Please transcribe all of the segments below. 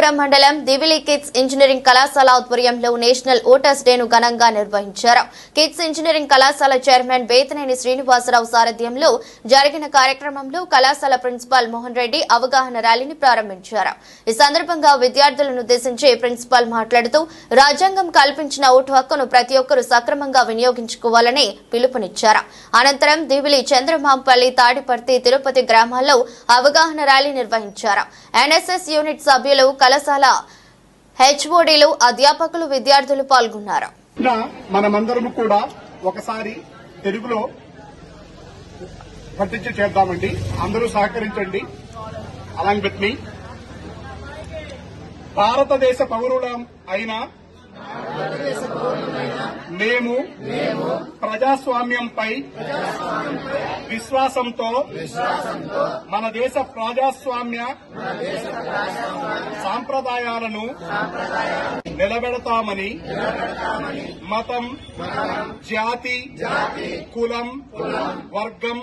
అమలాపురం మండలం Divili kids engineering కళాశాల ఆధ్వర్యంలో నేషనల్ ఓటర్స్ డేను ఘనంగా నిర్వహించారు. కిడ్స్ ఇంజనీరింగ్ కళాశాల చైర్మన్ బేతనేని శ్రీనివాసరావు సారథ్యంలో జరిగిన కార్యక్రమంలో కళాశాల ప్రిన్సిపాల్ మోహన్ రెడ్డి అవగాహన ర్యాలీని ప్రారంభించారు. ఈ సందర్భంగా విద్యార్థులను ఉద్దేశించి ప్రిన్సిపాల్ మాట్లాడుతూ రాజ్యాంగం కల్పించిన ఓటు హక్కును ప్రతి ఒక్కరూ సక్రమంగా వినియోగించుకోవాలని పిలుపునిచ్చారు. అనంతరం దివిలి చంద్రమాంపల్లి తాడిపర్తి తిరుపతి గ్రామాల్లో అవగాహన ర్యాలీ నిర్వహించారు. ఎన్ఎస్ఎస్ యూనిట్ సభ్యులు కళాశాల హెచ్ఓడిలు అధ్యాపకులు విద్యార్థులు పాల్గొన్నారు. మనమందరం కూడా ఒకసారి తెలుగులో పట్టించి చేద్దామండి. అందరూ సహకరించండి. అలాంగ్ విత్ మీ భారతదేశ పౌరులం అయిన మేము ప్రజాస్వామ్యంపై విశ్వాసంతో మన దేశ ప్రజాస్వామ్య సాంప్రదాయాలను నిలబెడతామని మతం జాతి కులం వర్గం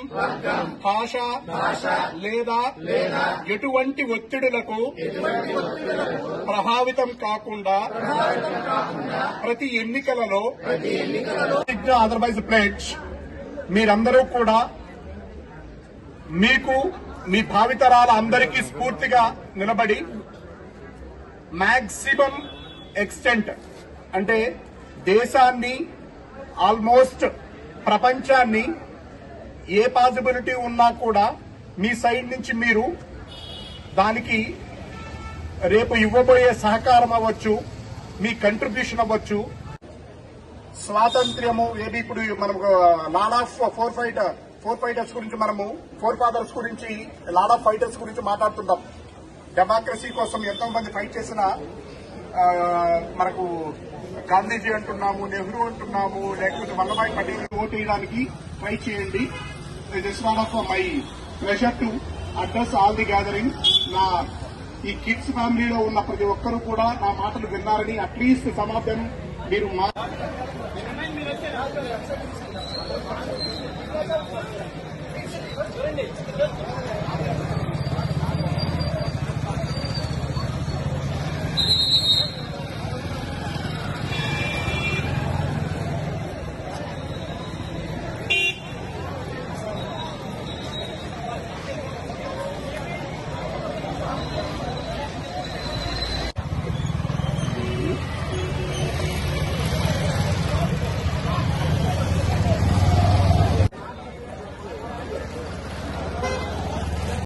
భాష లేదా ఎటువంటి ఒత్తిడులకు ప్రభావితం కాకుండా ప్రతి ఎన్నికలలో అదర్వైజ్ ప్లేట్ మీరందరూ కూడా మీకు మీ భావితరాల అందరికీ స్ఫూర్తిగా నిలబడి మాక్సిమం ఎక్స్టెంట్ అంటే దేశాన్ని ఆల్మోస్ట్ ప్రపంచాన్ని ఏ పాసిబిలిటీ ఉన్నా కూడా మీ సైడ్ నుంచి మీరు దానికి రేపు ఇవ్వబోయే సహకారం అవ్వచ్చు మీ కంట్రిబ్యూషన్ అవ్వచ్చు స్వాతంత్ర్యము ఏది? ఇప్పుడు మనకు lot of four fight four fighters గురించి మనము ఫోర్ ఫాదర్స్ గురించి లాడ్ ఆఫ్ ఫైటర్స్ గురించి మాట్లాడుతుంటాం. డెమోక్రసీ కోసం ఎంతో మంది ఫైట్ చేసిన మనకు గాంధీజీ అంటున్నాము నెహ్రూ అంటున్నాము లేకపోతే వల్లభాయ్ పటేల్ ఓటు వేయడానికి ట్రై చేయండి. It is one of my pressure to address all the gathering నా ఈ కిడ్స్ ఫ్యామిలీలో ఉన్న ప్రతి ఒక్కరూ కూడా నా మాటలు విన్నారని అట్లీస్ట్ సమాధానం మీరు మా